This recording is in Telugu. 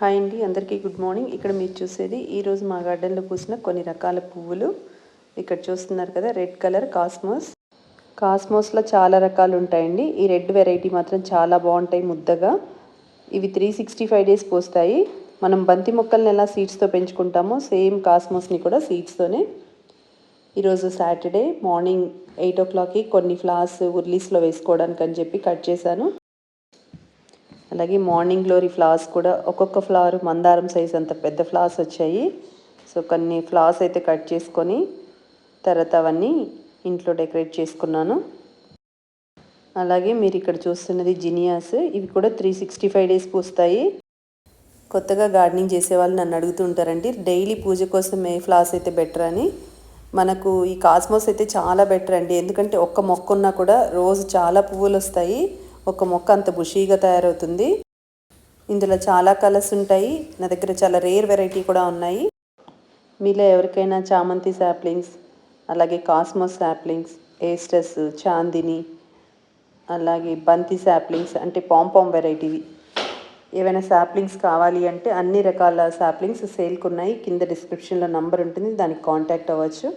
హాయ్ అండి అందరికీ గుడ్ మార్నింగ్. ఇక్కడ మీరు చూసేది ఈరోజు మా గార్డెన్లో పూసిన కొన్ని రకాల పువ్వులు. ఇక్కడ చూస్తున్నారు కదా రెడ్ కలర్ కాస్మోస్. కాస్మోస్లో చాలా రకాలు ఉంటాయండి. ఈ రెడ్ వెరైటీ మాత్రం చాలా బాగుంటాయి ముద్దగా. ఇవి త్రీ సిక్స్టీ ఫైవ్ డేస్ పోస్తాయి. మనం బంతి మొక్కల్ని ఎలా సీడ్స్తో పెంచుకుంటామో సేమ్ కాస్మోస్ని కూడా సీడ్స్తోనే ఈరోజు సాటర్డే మార్నింగ్ ఎయిట్ ఓ క్లాక్కి కొన్ని ఫ్లవర్స్ ఉర్లీస్లో వేసుకోవడానికి అని చెప్పి కట్ చేశాను. అలాగే మార్నింగ్ గ్లోరీ ఫ్లవర్స్ కూడా ఒక్కొక్క ఫ్లవర్ మందారం సైజ్ అంత పెద్ద ఫ్లవర్స్ వచ్చాయి. సో కొన్ని ఫ్లవర్స్ అయితే కట్ చేసుకొని తర్వాత అవన్నీ ఇంట్లో డెకరేట్ చేసుకున్నాను. అలాగే మీరు ఇక్కడ చూస్తున్నది జినియాస్. ఇవి కూడా త్రీ సిక్స్టీ ఫైవ్ డేస్ పూస్తాయి. కొత్తగా గార్డెనింగ్ చేసే వాళ్ళు నన్ను అడుగుతుంటారండి డైలీ పూజ కోసం ఏ ఫ్లవర్స్ అయితే బెటర్ అని? మనకు ఈ కాస్మోస్ అయితే చాలా బెటర్ అండి. ఎందుకంటే ఒక్క మొక్క ఉన్నా కూడా రోజు చాలా పువ్వులు వస్తాయి. ఒక మొక్క అంత బుషీగా తయారవుతుంది. ఇందులో చాలా కలర్స్ ఉంటాయి. నా దగ్గర చాలా రేర్ వెరైటీ కూడా ఉన్నాయి. మీలో ఎవరికైనా చామంతి శాప్లింగ్స్ అలాగే కాస్మోస్ శాప్లింగ్స్ ఏస్టస్ చాందిని అలాగే బంతి శాప్లింగ్స్ అంటే పాంపాం వెరైటీవి. ఏవైనా శాప్లింగ్స్ కావాలి అంటే అన్ని రకాల శాప్లింగ్స్ సేల్కి ఉన్నాయి. కింద డిస్క్రిప్షన్లో నంబర్ ఉంటుంది. దానికి కాంటాక్ట్ అవ్వచ్చు.